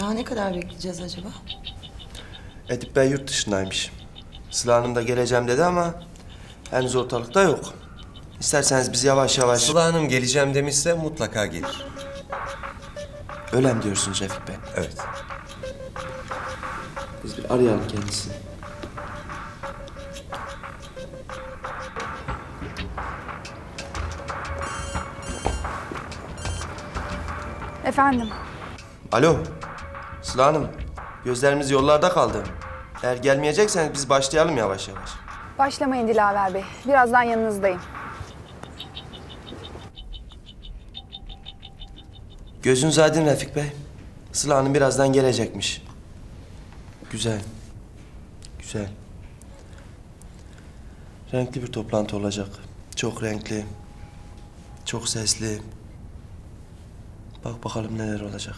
Daha ne kadar bekleyeceğiz acaba? Edip Bey yurt dışındaymış. Sıla Hanım da geleceğim dedi ama henüz ortalıkta yok. İsterseniz biz yavaş yavaş... Sıla Hanım geleceğim demişse mutlaka gelir. Öyle mi diyorsunuz Refik Bey? Evet. Biz bir arayalım kendisini. Efendim, Alo, Sıla Hanım. Gözlerimiz yollarda kaldı. Eğer gelmeyecekseniz biz başlayalım yavaş yavaş. başlamayın Dilaver Bey. Birazdan yanınızdayım. Gözünüz aydın Refik Bey. Sıla Hanım birazdan gelecekmiş. Güzel. Güzel. Renkli bir toplantı olacak. Çok renkli. Çok sesli. Bak bakalım neler olacak.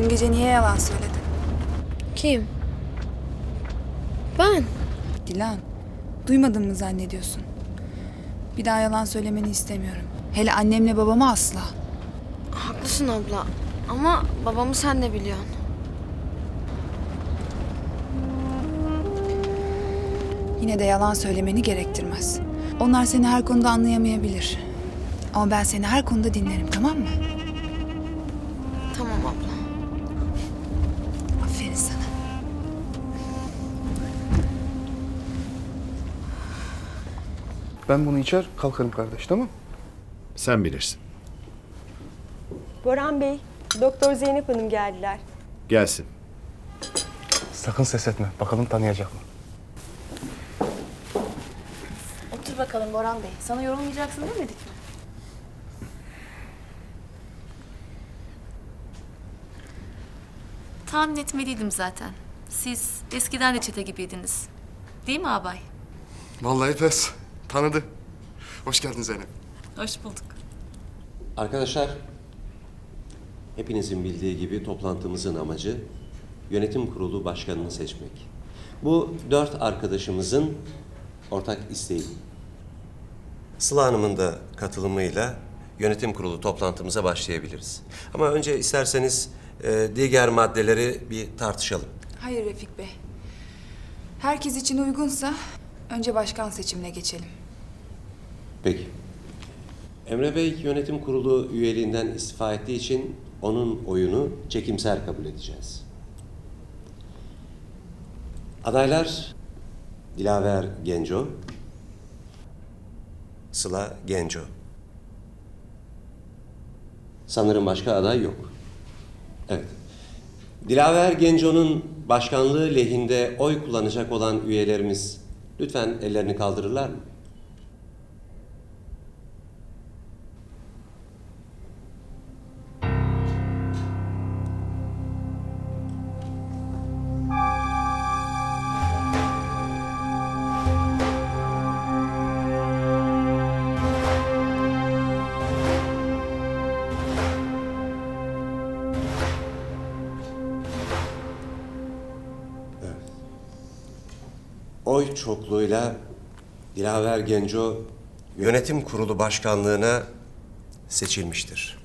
Dün gece niye yalan söyledin? Kim? Ben. Dilan, duymadın mı zannediyorsun? Bir daha yalan söylemeni istemiyorum. Hele annemle babama asla. Haklısın abla. Ama babamı sen de biliyorsun. Yine de yalan söylemeni gerektirmez. Onlar seni her konuda anlayamayabilir. Ama ben seni her konuda dinlerim, tamam mı? Ben bunu içer kalkarım kardeş tamam Sen bilirsin. Boran Bey, Doktor Zeynep Hanım geldiler. Gelsin. Sakın ses etme. Bakalım tanıyacak mı? Otur bakalım Boran Bey. Sana yorulmayacaksın demedik mi? Tahmin etmeliydim zaten. Siz eskiden de çete gibiydiniz. Değil mi abay? Vallahi pes. Tanıdı. Hoş geldin Zeynep. Hoş bulduk. Arkadaşlar, hepinizin bildiği gibi toplantımızın amacı yönetim kurulu başkanını seçmek. Bu dört arkadaşımızın ortak isteği. Sıla Hanım'ın da katılımıyla yönetim kurulu toplantımıza başlayabiliriz. Ama önce isterseniz e, diğer maddeleri bir tartışalım. Hayır Refik Bey. Herkes için uygunsa önce başkan seçimine geçelim. Peki. Emre Bey yönetim kurulu üyeliğinden istifa ettiği için onun oyunu çekimser kabul edeceğiz. Adaylar Dilaver Genco, Sıla Genco. Sanırım başka aday yok. Evet. Dilaver Genco'nun başkanlığı lehinde oy kullanacak olan üyelerimiz lütfen ellerini kaldırırlar mı? Oy çokluğuyla Dilaver Genco yönetim kurulu başkanlığına seçilmiştir.